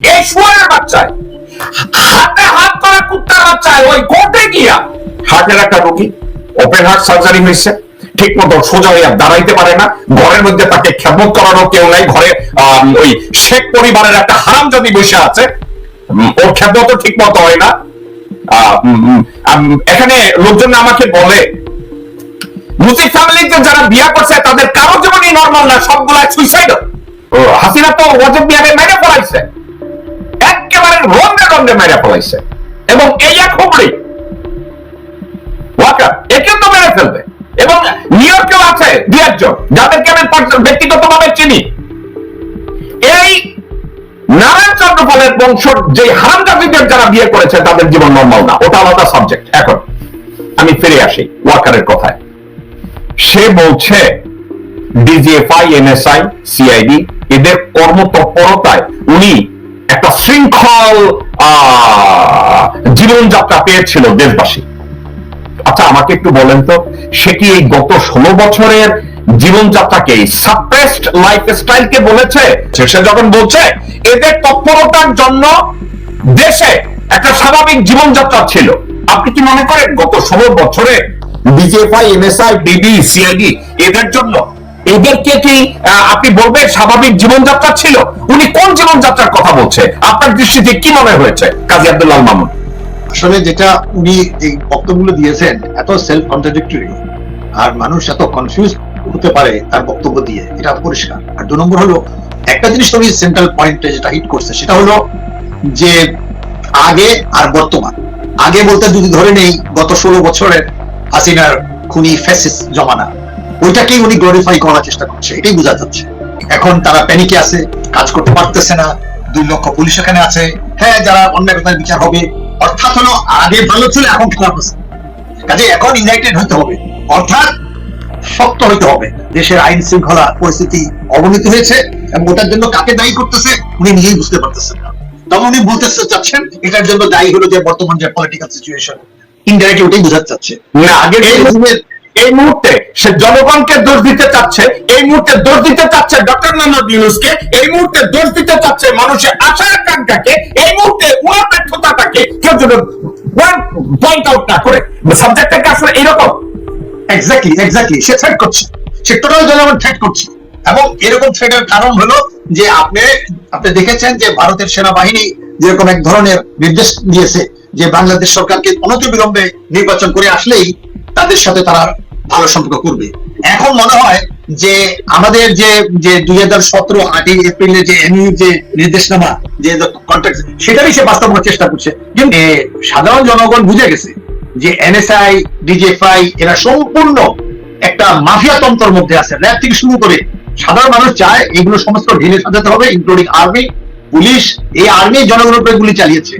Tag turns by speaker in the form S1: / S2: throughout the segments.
S1: এই শুয়ারের বাচ্চায়। হাতে হাত করা কুত্তার বাচ্চায় ওই কোর্টে গিয়া। হার্টের একটা রোগী ওপেন হার্ট সার্জারি হয়েছে। ঠিক মতো সোজা হইয়া দাঁড়াইতে পারে না। ঘরের মধ্যে তাকে খেদমত করারও কেউ নাই। ঘরে ওই শেখ পরিবারের একটা হারাম যদি বসে আছে। ওর খেদমত ঠিক মতো হয় না। এখানে লোকজন আমাকে বলে মুসলিম ফ্যামিলিতে যারা বিয়া করছে, তাদের কারও জীবনই নর্মাল না সবগুলা সুইসাইড হাসিনা তো ওয়াজব বিয়ারে রন্ধে মেরে ফেলাইছে। এবং এই এক হুবড়ি একে তো মেরে ফেলবে। এবং নিউ ইয়র্কেও আছে দুই একজন, যাদেরকে আমি পার্স- ব্যক্তিগতভাবে চিনি। এই নারায়ণ চন্দ্রপালের বংশর যে হারামজাতিদের যারা বিয়ে করেছে, তাদের জীবন নর্মাল না। ওটা আলাদা সাবজেক্ট এখন, আমি ফিরে আসি ওয়াকারের কথায়। সে বলছে ডিজিএফআই এনএসআই সিআইডি এদের কর্মতৎপরতায় উনি একটা শৃঙ্খল জীবনযাত্রা পেয়েছিল দেশবাসী। আচ্ছা আমাকে একটু বলেন তো, সে কি এই গত ষোলো বছরের জীবনযাত্রাকে সাপ্রেসড লাইফ স্টাইলকে বলেছে? সে যখন বলছে, এদের তৎপরতার জন্য দেশে একটা স্বাভাবিক জীবনযাত্রা ছিল। আপনি কি মনে করেন গত ষোলো বছরে বিজেপি এনএসআই ডিবি সিআইডি, এদের জন্য এদেরকে কি আপনি বলবেন স্বাভাবিক জীবনযাত্রা ছিল? উনি কোন জীবনযাত্রার কথা বলছে? আপনার দৃষ্টিতে কি মনে হয়েছে, কাজী আব্দুল্লাহ মামুন?
S2: আসলে যেটা উনি এই বক্তব্যগুলো দিয়েছেন, এত সেলফ কন্ট্রাডিক্টরি আর মানুষ এত কনফিউজ হতে পারে তার বক্তব্য দিয়ে, এটা পরিষ্কার। আর দু নম্বর হলো, একটা জিনিস তুমি সেন্ট্রাল পয়েন্টে যেটা হিট করছে, সেটা হলো যে আগে আর বর্তমান। আগে বলতে যদি ধরে নেই, গত ষোলো বছরের হাসিনার খুনি ফ্যাসিস জমানা। ওইটাকেই উনি গ্লোরিফাই করার চেষ্টা করছে এটাই বোঝা যাচ্ছে। এখন তারা প্যানিকে আছে কাজ করতে পারতেছে না দুই লক্ষ পুলিশ এখানে আছে। হ্যাঁ যারা অন্য অন্যায়তার বিচার হবে অর্থাৎ হলো আগে ভালো ছিল এখন খারাপ আছে। কাজে এখন ইউনাইটেড হতে হবে অর্থাৎ শক্ত হইতে হবে। দেশের আইন শৃঙ্খলা পরিস্থিতি অবনতি হয়েছে এবং ওটার জন্য কাকে দায়ী করতেছে উনি নিজেই বুঝতে পারতেছেন না। তবে উনি বলতে চাচ্ছেন এটার জন্য দায়ী হলো যে বর্তমান যে পলিটিক্যাল সিচুয়েশন ইনডাইরেক্টলি ওটাই বোঝাতে চাচ্ছে।
S1: না আগে
S2: এই মুহূর্তে-
S1: সে জনগণকে দোষ দিতে চাচ্ছে, এই মুহূর্তে দোষ দিতে চাচ্ছে ডক্টর মোহাম্মদ ইউনুসকে, এই মুহূর্তে দোষ দিতে চাচ্ছে মানুষের আশা আকাঙ্ক্ষাকে, এই মুহূর্তে উনার কেউ যদি পয়েন্ট আউট না করে। এইরকম।
S2: এক্স্যাক্টলি এক্স্যাক্টলি সে থ্রেট করছে। সে টোটাল জনগণ থ্রেট করছে। এবং এরকম থ্রেটের কারণ হলো যে আপনি আপনি দেখেছেন যে ভারতের সেনাবাহিনী যেরকম এক ধরনের নির্দেশ দিয়েছে যে বাংলাদেশ সরকারকে অনতিবিলম্বে নির্বাচন করে আসলেই তাদের সাথে তারা ভালো সম্পর্ক করবে। এখন মনে হয় যে আমাদের যে যে দুই হাজার সতেরো আটই এপ্রিলের যে এমইউ যে নির্দেশনামা, যে কন্ট্রাক্ট সেটারই সে বাস্তবায়নের চেষ্টা করছে। সাধারণ জনগণ বুঝে গেছে যে এনএসআই ডিজিএফআই এরা সম্পূর্ণ একটা মাফিয়া তন্ত্রের মধ্যে আছে। র্যাব থেকে শুরু করে সাধারণ মানুষ চায় এগুলো সমস্ত ঢেলে সাজাতে হবে ইনক্লুডিং আর্মি পুলিশ, এই আর্মি জনগণের উপরে গুলি চালিয়েছে।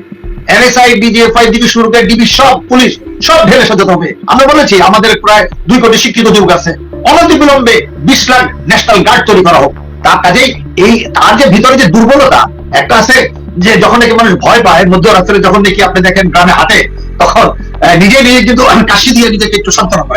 S2: এনএসআই ডিজিএফআই থেকে শুরু করে ডিবি সব পুলিশ সব ঢেলে সাজাতে হবে। আমরা বলেছি, আমাদের প্রায় দুই কোটি শিক্ষিত যুবক আছে। অনতিবিলম্বে বিশ লাখ ন্যাশনাল গার্ড তৈরি করা হোক। তার কাজেই এই, তার যে ভিতরে যে দুর্বলতা, একটা আছে যে যখন নাকি মানুষ ভয় পায়, মধ্য মধ্যরাত্রে যখন নাকি আপনি দেখেন গ্রামে হাঁটে, তখন নিজে নিজে কিন্তু কাশি দিয়ে নিজেকে একটু সান্ত্বনা পায়